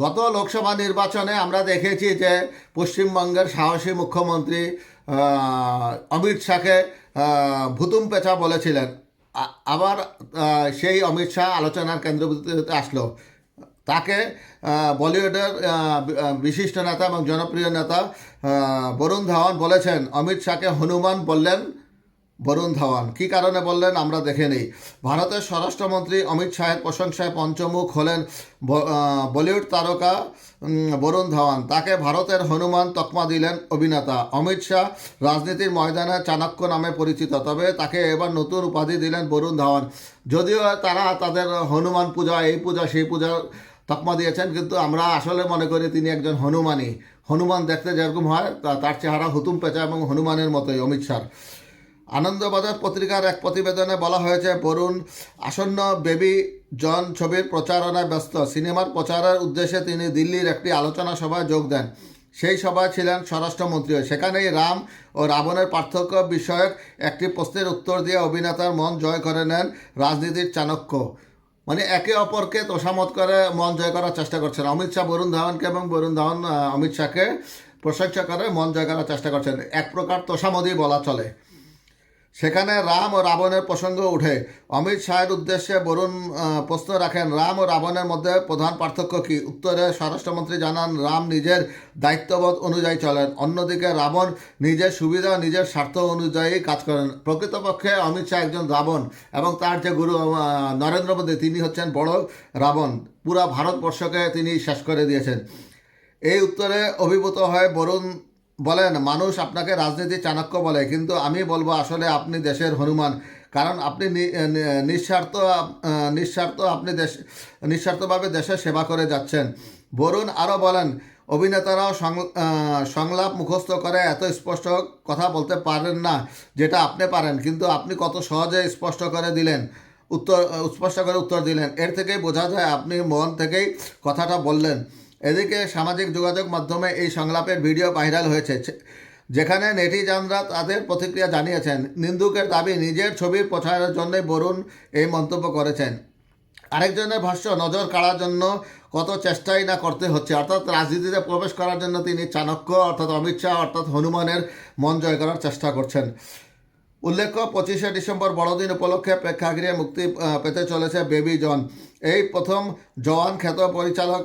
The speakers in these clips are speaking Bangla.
গত লোকসভা নির্বাচনে আমরা দেখেছি যে পশ্চিমবঙ্গের সাহসী মুখ্যমন্ত্রী অমিত শাহকে ভুতুম পেঁচা বলেছিলেন। আবার সেই অমিত শাহ আলোচনার কেন্দ্রবিন্দুতে আসলো। তাকে বলিউডের বিশিষ্ট নেতা এবং জনপ্রিয় নেতা বরুণ ধাওয়ান বলেছেন, অমিত শাহকে হনুমান বললেন বরুণ ধাওয়ান। কী কারণে বললেন? আমরা দেখে নিই। ভারতের স্বরাষ্ট্রমন্ত্রী অমিত শাহের প্রশংসায় পঞ্চমুখ হলেন বলিউড তারকা বরুণ ধাওয়ান। তাকে ভারতের হনুমান তকমা দিলেন অভিনেতা। অমিত শাহ রাজনীতির ময়দানে চাণক্য নামে পরিচিত। তবে তাকে এবার নতুন উপাধি দিলেন বরুণ ধাওয়ান। যদিও তারা তাদের হনুমান পূজা, এই পূজা, সেই পূজা তকমা দিয়েছেন, কিন্তু আমরা আসলে মনে করি তিনি একজন হনুমানই। হনুমান দেখতে যেরকম হয় তার চেহারা হুতুম পেঁচা এবং হনুমানের মতোই অমিত শাহ আনন্দবাজার পত্রিকার এক প্রতিবেদনে বলা হয়েছে, বরুণ, আসন্ন বেবি জন ছবির প্রচারণায় ব্যস্ত। সিনেমার প্রচারের উদ্দেশ্যে তিনি দিল্লির একটি আলোচনা সভায় যোগ দেন। সেই সভায় ছিলেন স্বরাষ্ট্রমন্ত্রীও সেখানেই রাম ও রাবণের পার্থক্য বিষয়ক একটি প্রশ্নের উত্তর দিয়ে অভিনেতার মন জয় করে নেন রাজনীতির চাণক্য। মানে একে অপরকে তোষামত করে মন জয় করার চেষ্টা করছেন। অমিত শাহ, বরুণ ধাওয়ানকে এবং বরুণ ধাওয়ান অমিত শাহকে প্রশংসা করে মন জয় করার চেষ্টা করছেন। এক প্রকার তোষামদি বলা চলে। সেখানে রাম ও রাবণের প্রসঙ্গ উঠে। অমিত শাহের উদ্দেশ্যে বরুণ প্রশ্ন রাখেন, রাম ও রাবণের মধ্যে প্রধান পার্থক্য কী? উত্তরে স্বরাষ্ট্রমন্ত্রী জানান, রাম নিজের দায়িত্ববোধ অনুযায়ী চলেন, অন্যদিকে রাবণ নিজের সুবিধা, নিজের স্বার্থ অনুযায়ী কাজ করেন। প্রকৃতপক্ষে অমিত শাহ একজন রাবণ এবং তার যে গুরু নরেন্দ্র মোদী, তিনি হচ্ছেন বড় রাবণ। পুরা ভারতবর্ষকে তিনি শেষ করে দিয়েছেন। এই উত্তরে অভিভূত হয় বরুণ বলেন, মানুষ আপনাকে রাজনীতি চাণক্য বলে, কিন্তু আমি বলব আসলে আপনি দেশের হনুমান। কারণ আপনি নিঃস্বার্থ নিঃস্বার্থ আপনি দেশ, নিঃস্বার্থভাবে দেশের সেবা করে যাচ্ছেন। বরুণ আরও বলেন, অভিনেতারাও সংলাপ মুখস্থ করে এত স্পষ্ট কথা বলতে পারেন না, যেটা আপনি পারেন, কিন্তু আপনি কত সহজে স্পষ্ট করে দিলেন, উত্তর, স্পষ্ট করে উত্তর দিলেন। এর থেকেই বোঝা যায় আপনি মন থেকেই কথাটা বললেন। এদিকে সামাজিক যোগাযোগ মাধ্যমে এই সংলাপের ভিডিও ভাইরাল হয়েছে। যেখানে নেটিজানরা তাদের প্রতিক্রিয়া জানিয়েছেন, নিন্দুকের দাবি নিজের ছবির প্রচারের জন্য বরুণ এই মন্তব্য করেছেন। আরেকজনের ভাষ্য, নজর কাড়ার জন্য কত চেষ্টাই না করতে হচ্ছে। অর্থাৎ রাজনীতিতে প্রবেশ করার জন্য তিনি চাণক্য, অর্থাৎ অমিত শাহ, অর্থাৎ হনুমানের মন জয় করার চেষ্টা করছেন। উল্লেখ্য, পঁচিশে ডিসেম্বর বড়দিন উপলক্ষে প্রেক্ষাগৃহে মুক্তি পেতে চলেছে বেবি জন। এই প্রথম জওয়ান খ্যাত পরিচালক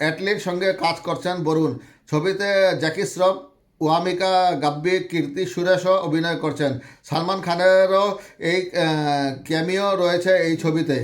অ্যাটলির সঙ্গে কাজ করছেন বরুণ। ছবিতে জ্যাকি শ্রফ, ওয়ামিকা গাব্বি, কীর্তি সুরেশও অভিনয় করছেন। সালমান খানেরও এই ক্যামিও রয়েছে এই ছবিতে।